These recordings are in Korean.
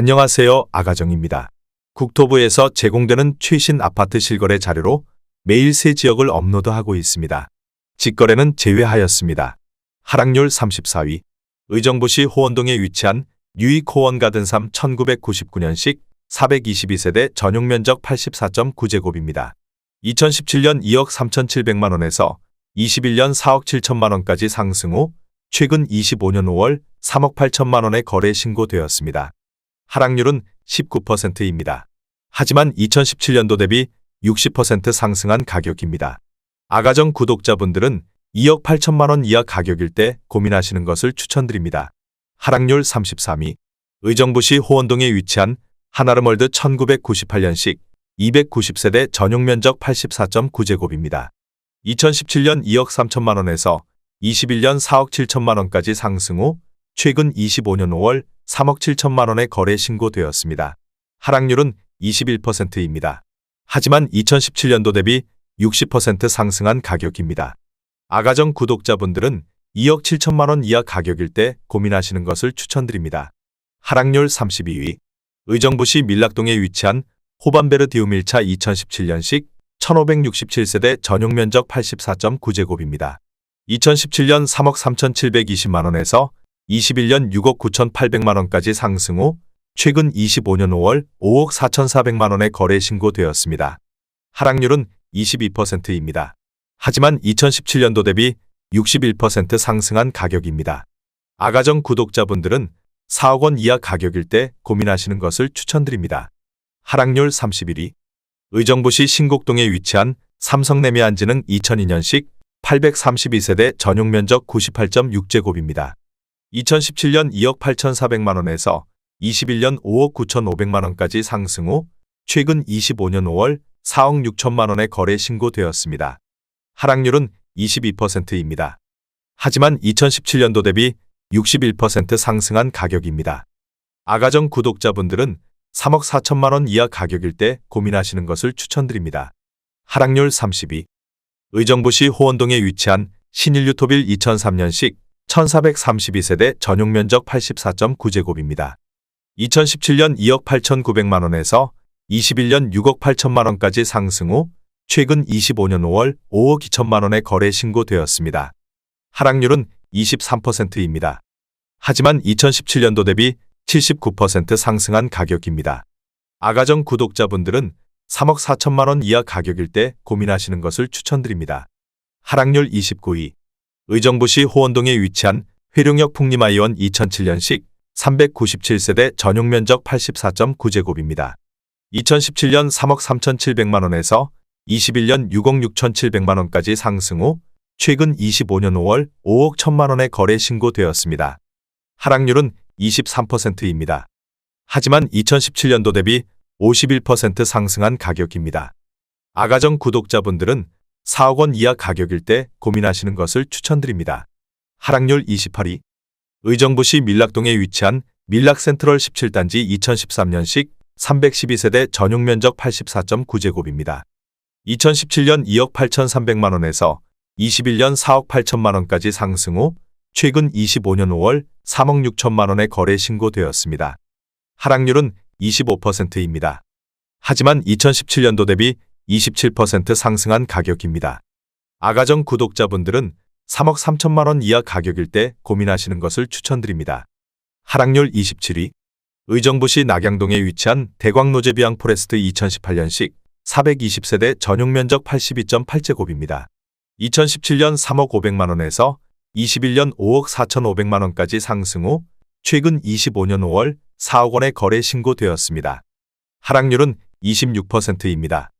안녕하세요. 아가정입니다. 국토부에서 제공되는 최신 아파트 실거래 자료로 매일 새 지역을 업로드하고 있습니다. 직거래는 제외하였습니다. 하락률 34위. 의정부시 호원동에 위치한 유익호원 가든삼 1999년식 422세대 전용 면적 84.9제곱입니다. 2017년 2억 3,700만 원에서 21년 4억 7천만 원까지 상승 후 최근 25년 5월 3억 8천만 원에 거래 신고되었습니다. 하락률은 19%입니다. 하지만 2017년도 대비 60% 상승한 가격입니다. 아가정 구독자분들은 2억 8천만 원 이하 가격일 때 고민하시는 것을 추천드립니다. 하락률 33위. 의정부시 호원동에 위치한 하나르멀드 1998년식 290세대 전용 면적 84.9제곱입니다. 2017년 2억 3천만 원에서 21년 4억 7천만 원까지 상승 후 최근 25년 5월 3억 7천만 원에 거래 신고되었습니다. 하락률은 21%입니다. 하지만 2017년도 대비 60% 상승한 가격입니다. 아가정 구독자분들은 2억 7천만 원 이하 가격일 때 고민하시는 것을 추천드립니다. 하락률 32위. 의정부시 밀락동에 위치한 호반베르디움 1차 2017년식 1567세대 전용 면적 84.9제곱입니다. 2017년 3억 3,720만 원에서 21년 6억 9,800만 원까지 상승 후 최근 25년 5월 5억 4,400만 원에 거래 신고되었습니다. 하락률은 22%입니다. 하지만 2017년도 대비 61% 상승한 가격입니다. 아가정 구독자분들은 4억 원 이하 가격일 때 고민하시는 것을 추천드립니다. 하락률 31위. 의정부시 신곡동에 위치한 삼성내미 안지능 2002년식 832세대 전용 면적 98.6제곱입니다. 2017년 2억 8,400만 원에서 21년 5억 9,500만 원까지 상승 후 최근 25년 5월 4억 6천만 원에 거래 신고되었습니다. 하락률은 22%입니다. 하지만 2017년도 대비 61% 상승한 가격입니다. 아가정 구독자분들은 3억 4천만 원 이하 가격일 때 고민하시는 것을 추천드립니다. 하락률 32. 의정부시 호원동에 위치한 신일유토빌 2003년식 1432세대 전용 면적 84.9제곱입니다. 2017년 2억 8,900만 원에서 21년 6억 8천만 원까지 상승 후 최근 25년 5월 5억 2천만 원에 거래 신고되었습니다. 하락률은 23%입니다. 하지만 2017년도 대비 79% 상승한 가격입니다. 아가정 구독자분들은 3억 4천만 원 이하 가격일 때 고민하시는 것을 추천드립니다. 하락률 29위. 의정부시 호원동에 위치한 회룡역 풍림아이원 2007년식 397세대 전용 면적 84.9제곱입니다. 2017년 3억 3,700만 원에서 21년 6억 6,700만 원까지 상승 후 최근 25년 5월 5억 1천만 원에 거래 신고되었습니다. 하락률은 23%입니다. 하지만 2017년도 대비 51% 상승한 가격입니다. 아가정 구독자분들은 4억 원 이하 가격일 때 고민하시는 것을 추천드립니다. 하락률 28위. 의정부시 밀락동에 위치한 밀락센트럴 17단지 2013년식 312세대 전용 면적 84.9제곱입니다. 2017년 2억 8,300만 원에서 21년 4억 8천만 원까지 상승 후 최근 25년 5월 3억 6천만 원에 거래 신고되었습니다. 하락률은 25%입니다. 하지만 2017년도 대비 27% 상승한 가격입니다. 아가정 구독자분들은 3억 3천만 원 이하 가격일 때 고민하시는 것을 추천드립니다. 하락률 27위. 의정부시 낙양동에 위치한 대광노제비앙 포레스트 2018년식 420세대 전용 면적 82.8제곱입니다. 2017년 3억 500만 원에서 21년 5억 4,500만 원까지 상승 후 최근 25년 5월 4억 원에 거래 신고되었습니다. 하락률은 26%입니다.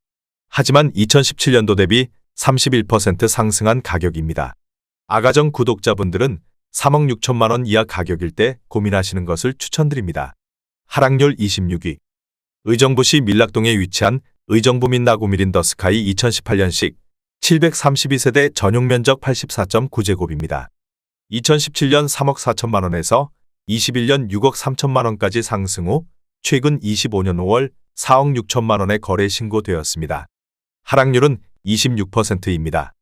하지만 2017년도 대비 31% 상승한 가격입니다. 아가정 구독자분들은 3억 6천만 원 이하 가격일 때 고민하시는 것을 추천드립니다. 하락률 26위. 의정부시 밀락동에 위치한 의정부 민나구미린 더스카이 2018년식 732세대 전용 면적 84.9제곱입니다. 2017년 3억 4천만 원에서 21년 6억 3천만 원까지 상승 후 최근 25년 5월 4억 6천만 원에 거래 신고되었습니다. 하락률은 26%입니다.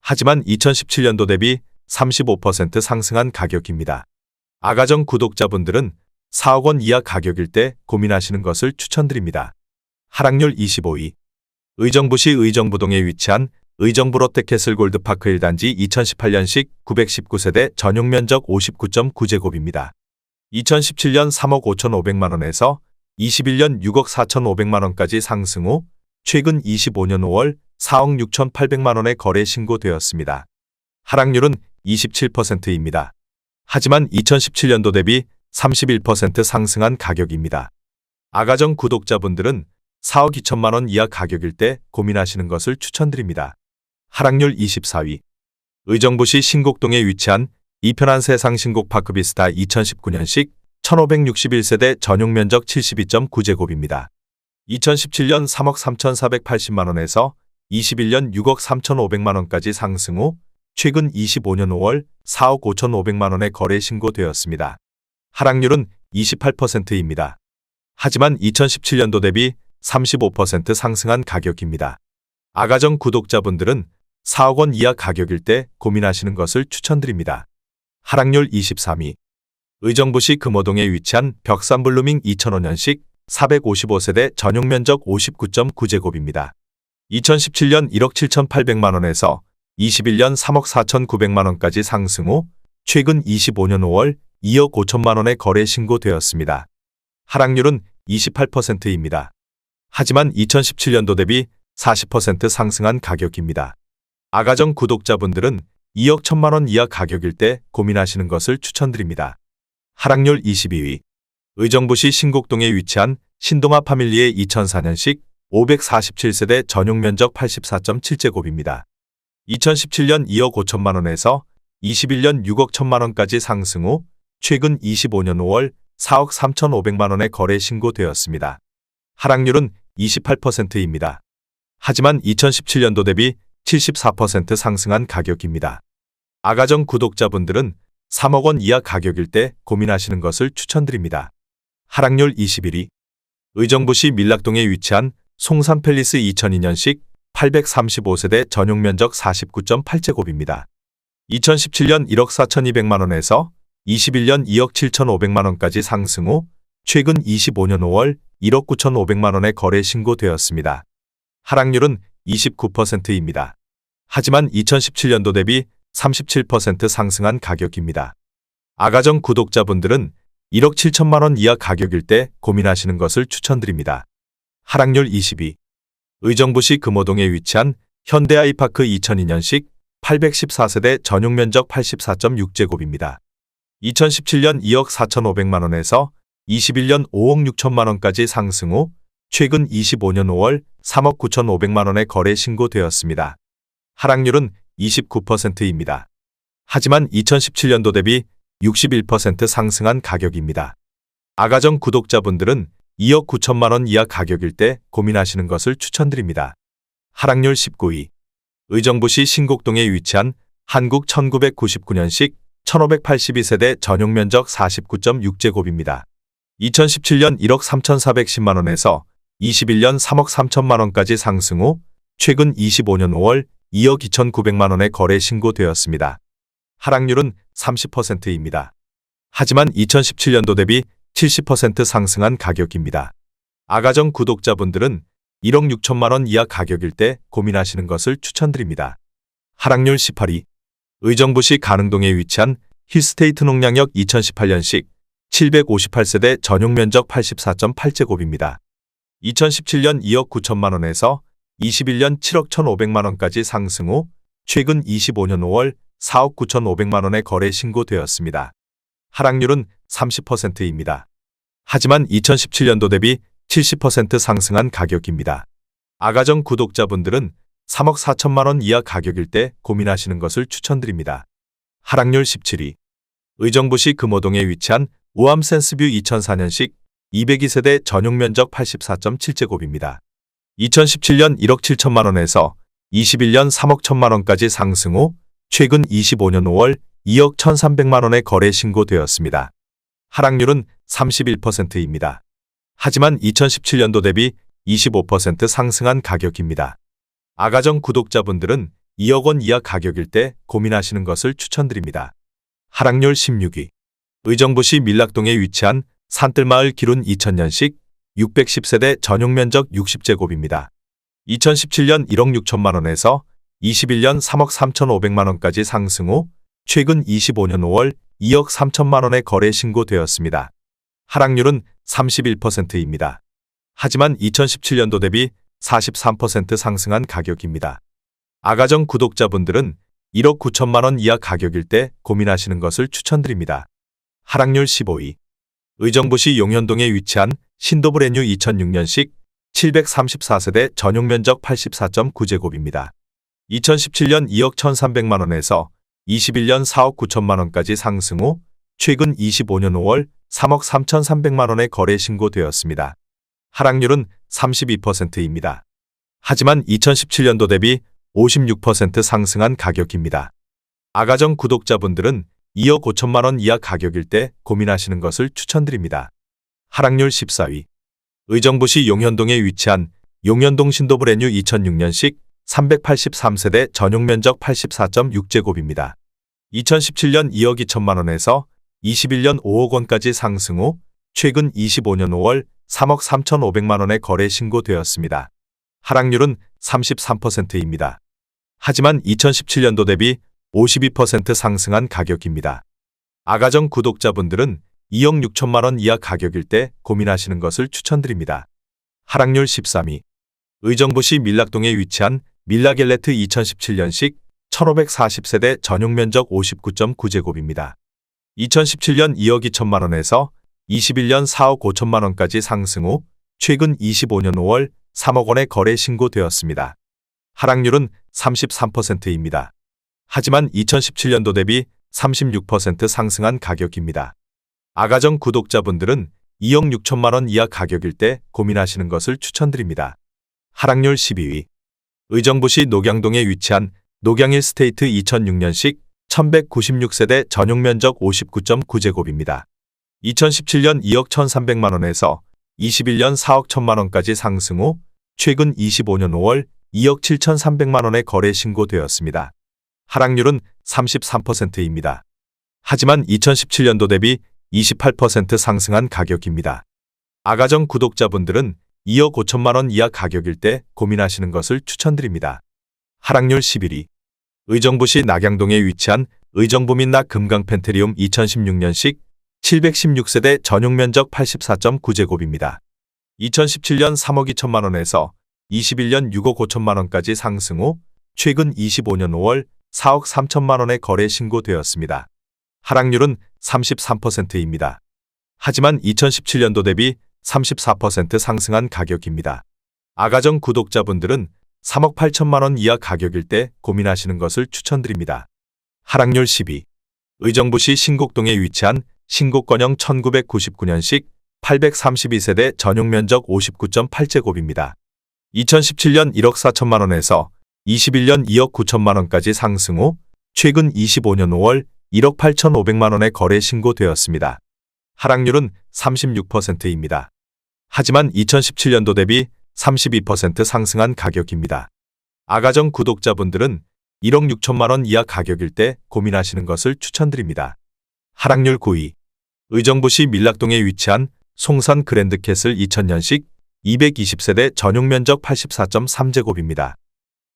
하지만 2017년도 대비 35% 상승한 가격입니다. 아가정 구독자분들은 4억 원 이하 가격일 때 고민하시는 것을 추천드립니다. 하락률 25위. 의정부시 의정부동에 위치한 의정부 롯데캐슬 골드파크 1단지 2018년식 919세대 전용 면적 59.9제곱입니다. 2017년 3억 5,500만 원에서 21년 6억 4,500만 원까지 상승 후 최근 25년 5월 4억 6,800만 원에 거래 신고되었습니다. 하락률은 27%입니다. 하지만 2017년도 대비 31% 상승한 가격입니다. 아가정 구독자분들은 4억 2천만 원 이하 가격일 때 고민하시는 것을 추천드립니다. 하락률 24위. 의정부시 신곡동에 위치한 이편한 세상 신곡 파크 비스타 2019년식 1561세대 전용 면적 72.9제곱입니다. 2017년 3억 3,480만 원에서 21년 6억 3,500만 원까지 상승 후 최근 25년 5월 4억 5,500만 원에 거래 신고되었습니다. 하락률은 28%입니다. 하지만 2017년도 대비 35% 상승한 가격입니다. 아가정 구독자분들은 4억 원 이하 가격일 때 고민하시는 것을 추천드립니다. 하락률 23위. 의정부시 금호동에 위치한 벽산블루밍 2005년식 455세대 전용 면적 59.9제곱입니다. 2017년 1억 7,800만 원에서 21년 3억 4,900만 원까지 상승 후 최근 25년 5월 2억 5천만 원에 거래 신고되었습니다. 하락률은 28%입니다. 하지만 2017년도 대비 40% 상승한 가격입니다. 아가정 구독자분들은 2억 1천만 원 이하 가격일 때 고민하시는 것을 추천드립니다. 하락률 22위. 의정부시 신곡동에 위치한 신동아 파밀리의 2004년식 547세대 전용 면적 84.7제곱입니다. 2017년 2억 5천만 원에서 21년 6억 1천만 원까지 상승 후 최근 25년 5월 4억 3,500만 원에 거래 신고되었습니다. 하락률은 28%입니다. 하지만 2017년도 대비 74% 상승한 가격입니다. 아가정 구독자분들은 3억 원 이하 가격일 때 고민하시는 것을 추천드립니다. 하락률 21위. 의정부시 밀락동에 위치한 송산팰리스 2002년식 835세대 전용 면적 49.8제곱입니다. 2017년 1억 4,200만 원에서 21년 2억 7,500만 원까지 상승 후 최근 25년 5월 1억 9,500만 원에 거래 신고되었습니다. 하락률은 29%입니다. 하지만 2017년도 대비 37% 상승한 가격입니다. 아가정 구독자분들은 1억 7천만 원 이하 가격일 때 고민하시는 것을 추천드립니다. 하락률 22. 의정부시 금호동에 위치한 현대 아이파크 2002년식 814세대 전용 면적 84.6제곱입니다. 2017년 2억 4,500만 원에서 21년 5억 6천만 원까지 상승 후 최근 25년 5월 3억 9,500만 원에 거래 신고되었습니다. 하락률은 29%입니다. 하지만 2017년도 대비 61% 상승한 가격입니다. 아가정 구독자분들은 2억 9천만 원 이하 가격일 때 고민하시는 것을 추천드립니다. 하락률 19위. 의정부시 신곡동에 위치한 한국 1999년식 1582세대 전용 면적 49.6제곱입니다. 2017년 1억 3,410만 원에서 21년 3억 3천만 원까지 상승 후 최근 25년 5월 2억 2,900만 원에 거래 신고되었습니다. 하락률은 30%입니다. 하지만 2017년도 대비 70% 상승한 가격입니다. 아가정 구독자분들은 1억 6천만 원 이하 가격일 때 고민하시는 것을 추천드립니다. 하락률 18위. 의정부시 가능동에 위치한 힐스테이트 농량역 2018년식 758세대 전용 면적 84.8제곱입니다. 2017년 2억 9천만 원에서 21년 7억 1,500만 원까지 상승 후 최근 25년 5월 4억 9,500만 원에 거래 신고되었습니다. 하락률은 30%입니다. 하지만 2017년도 대비 70% 상승한 가격입니다. 아가정 구독자분들은 3억 4천만 원 이하 가격일 때 고민하시는 것을 추천드립니다. 하락률 17위. 의정부시 금호동에 위치한 우암 센스뷰 2004년식 202세대 전용 면적 84.7제곱입니다. 2017년 1억 7천만 원에서 21년 3억 1천만 원까지 상승 후 최근 25년 5월 2억 1,300만 원에 거래 신고되었습니다. 하락률은 31%입니다. 하지만 2017년도 대비 25% 상승한 가격입니다. 아가정 구독자분들은 2억 원 이하 가격일 때 고민하시는 것을 추천드립니다. 하락률 16위. 의정부시 밀락동에 위치한 산뜰마을 기룬 2000년식 610세대 전용 면적 60제곱입니다. 2017년 1억 6천만 원에서 21년 3억 3천5백만 원까지 상승 후 최근 25년 5월 2억 3천만 원의 거래 신고되었습니다. 하락률은 31%입니다. 하지만 2017년도 대비 43% 상승한 가격입니다. 아가정 구독자분들은 1억 9천만 원 이하 가격일 때 고민하시는 것을 추천드립니다. 하락률 15위. 의정부시 용현동에 위치한 신도브레뉴 2006년식 734세대 전용 면적 84.9제곱입니다. 2017년 2억 1,300만 원에서 21년 4억 9천만 원까지 상승 후 최근 25년 5월 3억 3,300만 원의 거래 신고되었습니다. 하락률은 32%입니다. 하지만 2017년도 대비 56% 상승한 가격입니다. 아가정 구독자분들은 2억 5천만 원 이하 가격일 때 고민하시는 것을 추천드립니다. 하락률 14위. 의정부시 용현동에 위치한 용현동 신도브레뉴 2006년식 383세대 전용 면적 84.6제곱입니다. 2017년 2억 2천만 원에서 21년 5억 원까지 상승 후 최근 25년 5월 3억 3천5백만 원의 거래 신고되었습니다. 하락률은 33%입니다. 하지만 2017년도 대비 52% 상승한 가격입니다. 아가정 구독자분들은 2억 6천만 원 이하 가격일 때 고민하시는 것을 추천드립니다. 하락률 13위. 의정부시 밀락동에 위치한 밀라겔레트 2017년식 1540세대 전용 면적 59.9제곱입니다. 2017년 2억 2천만 원에서 21년 4억 5천만 원까지 상승 후 최근 25년 5월 3억 원의 거래 신고되었습니다. 하락률은 33%입니다. 하지만 2017년도 대비 36% 상승한 가격입니다. 아가정 구독자분들은 2억 6천만 원 이하 가격일 때 고민하시는 것을 추천드립니다. 하락률 12위. 의정부시 녹양동에 위치한 녹양일 스테이트 2006년식 1196세대 전용 면적 59.9제곱입니다. 2017년 2억 1,300만 원에서 21년 4억 1천만 원까지 상승 후 최근 25년 5월 2억 7,300만 원의 거래 신고되었습니다. 하락률은 33%입니다. 하지만 2017년도 대비 28% 상승한 가격입니다. 아가정 구독자분들은 2억 5천만 원 이하 가격일 때 고민하시는 것을 추천드립니다. 하락률 11위. 의정부시 낙양동에 위치한 의정부민낙 금강펜트리움 2016년식 716세대 전용 면적 84.9제곱입니다. 2017년 3억 2천만 원에서 21년 6억 5천만 원까지 상승 후 최근 25년 5월 4억 3천만 원의 거래 신고되었습니다. 하락률은 33%입니다. 하지만 2017년도 대비 34% 상승한 가격입니다. 아가정 구독자분들은 3억 8천만 원 이하 가격일 때 고민하시는 것을 추천드립니다. 하락률 12. 의정부시 신곡동에 위치한 신곡건영 1999년식 832세대 전용 면적 59.8제곱입니다. 2017년 1억 4천만 원에서 21년 2억 9천만 원까지 상승 후 최근 25년 5월 1억 8천 5백만 원의 거래 신고되었습니다. 하락률은 36%입니다. 하지만 2017년도 대비 32% 상승한 가격입니다. 아가정 구독자분들은 1억 6천만 원 이하 가격일 때 고민하시는 것을 추천드립니다. 하락률 9위. 의정부시 밀락동에 위치한 송산 그랜드캐슬 2000년식 220세대 전용 면적 84.3제곱입니다.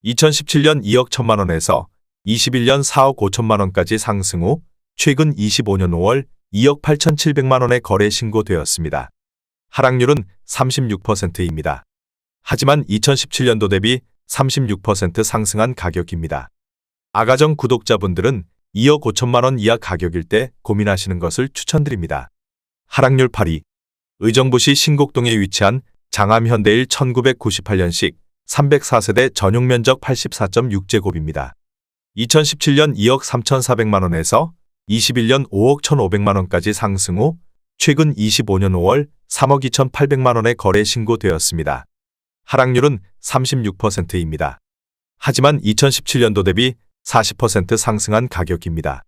2017년 2억 1천만 원에서 21년 4억 5천만 원까지 상승 후 최근 25년 5월 2억 8천7백만 원의 거래 신고되었습니다. 하락률은 36%입니다. 하지만 2017년도 대비 36% 상승한 가격입니다. 아가정 구독자분들은 2억 5천만 원 이하 가격일 때 고민하시는 것을 추천드립니다. 하락률 8위. 의정부시 신곡동에 위치한 장암 현대일 1998년식 304세대 전용 면적 84.6제곱입니다. 2017년 2억 3,400만 원에서 21년 5억 1,500만 원까지 상승 후 최근 25년 5월 3억 2,800만 원의 거래 신고되었습니다. 하락률은 36%입니다. 하지만 2017년도 대비 40% 상승한 가격입니다.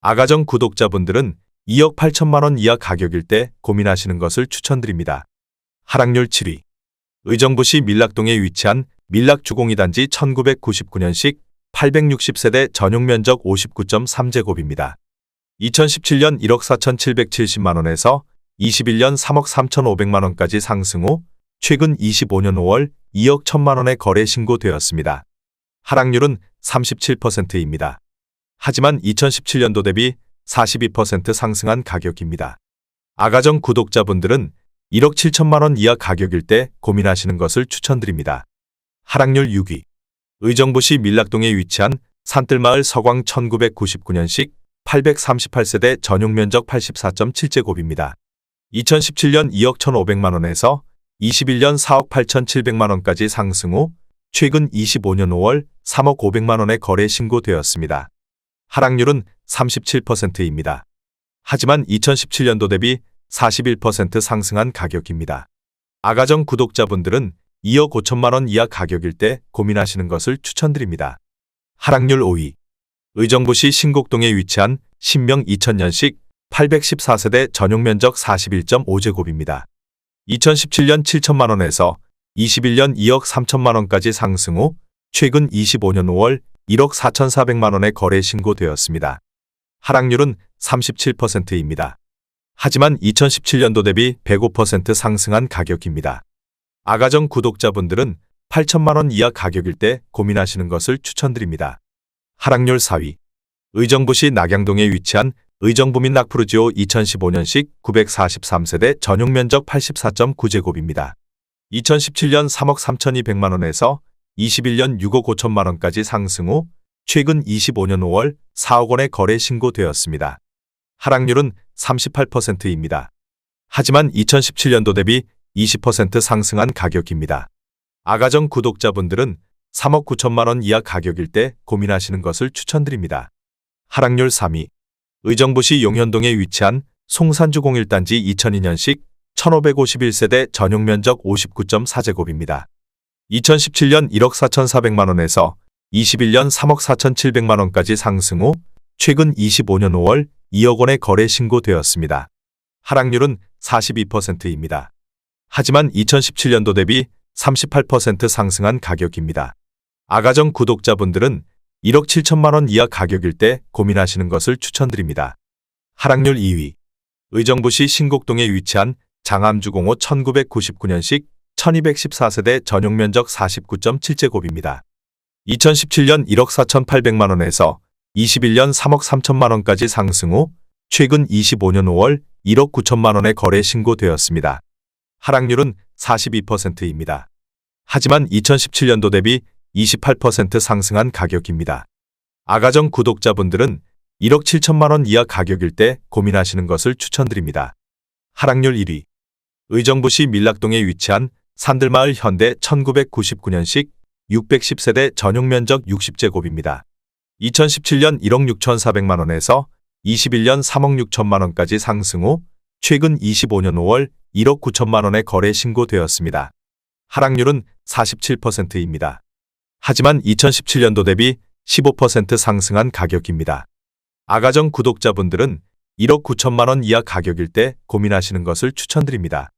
아가정 구독자분들은 2억 8천만 원 이하 가격일 때 고민하시는 것을 추천드립니다. 하락률 7위. 의정부시 밀락동에 위치한 밀락주공이단지 1999년식 860세대 전용 면적 59.3제곱입니다. 2017년 1억 4,770만 원에서 21년 3억 3,500만 원까지 상승 후 최근 25년 5월 2억 1천만 원의 거래 신고되었습니다. 하락률은 37%입니다. 하지만 2017년도 대비 42% 상승한 가격입니다. 아가정 구독자분들은 1억 7천만 원 이하 가격일 때 고민하시는 것을 추천드립니다. 하락률 6위. 의정부시 밀락동에 위치한 산뜰마을 서광 1999년식 838세대 전용 면적 84.7제곱입니다. 2017년 2억 1,500만 원에서 21년 4억 8,700만 원까지 상승 후 최근 25년 5월 3억 500만 원의 거래 신고되었습니다. 하락률은 37%입니다. 하지만 2017년도 대비 41% 상승한 가격입니다. 아가정 구독자분들은 2억 5천만 원 이하 가격일 때 고민하시는 것을 추천드립니다. 하락률 5위. 의정부시 신곡동에 위치한 신명 2000년식 814세대 전용 면적 41.5제곱입니다. 2017년 7천만 원에서 21년 2억 3천만 원까지 상승 후 최근 25년 5월 1억 4,400만 원의 거래 신고되었습니다. 하락률은 37%입니다. 하지만 2017년도 대비 105% 상승한 가격입니다. 아가정 구독자분들은 8천만 원 이하 가격일 때 고민하시는 것을 추천드립니다. 하락률 4위. 의정부시 낙양동에 위치한 의정부민 낙프루지오 2015년식 943세대 전용 면적 84.9제곱입니다. 2017년 3억 3,200만 원에서 21년 6억 5천만 원까지 상승 후 최근 25년 5월 4억 원의 거래 신고되었습니다. 하락률은 38%입니다. 하지만 2017년도 대비 20% 상승한 가격입니다. 아가정 구독자분들은 3억 9천만 원 이하 가격일 때 고민하시는 것을 추천드립니다. 하락률 3위. 의정부시 용현동에 위치한 송산주 01단지 2002년식 1551세대 전용 면적 59.4제곱입니다. 2017년 1억 4,400만 원에서 21년 3억 4,700만 원까지 상승 후 최근 25년 5월 2억 원의 거래 신고되었습니다. 하락률은 42%입니다. 하지만 2017년도 대비 38% 상승한 가격입니다. 아가정 구독자분들은 1억 7천만 원 이하 가격일 때 고민하시는 것을 추천드립니다. 하락률 2위. 의정부시 신곡동에 위치한 장암주공호 1999년식 1214세대 전용 면적 49.7제곱입니다. 2017년 1억 4,800만 원에서 21년 3억 3천만 원까지 상승 후 최근 25년 5월 1억 9천만 원의 거래 신고되었습니다. 하락률은 42%입니다. 하지만 2017년도 대비 28% 상승한 가격입니다. 아가정 구독자분들은 1억 7천만 원 이하 가격일 때 고민하시는 것을 추천드립니다. 하락률 1위. 의정부시 밀락동에 위치한 산들마을 현대 1999년식 610세대 전용 면적 60제곱입니다. 2017년 1억 6,400만 원에서 21년 3억 6천만 원까지 상승 후 최근 25년 5월 1억 9천만 원의 거래 신고되었습니다. 하락률은 47%입니다. 하지만 2017년도 대비 15% 상승한 가격입니다. 아가정 구독자분들은 1억 9천만 원 이하 가격일 때 고민하시는 것을 추천드립니다.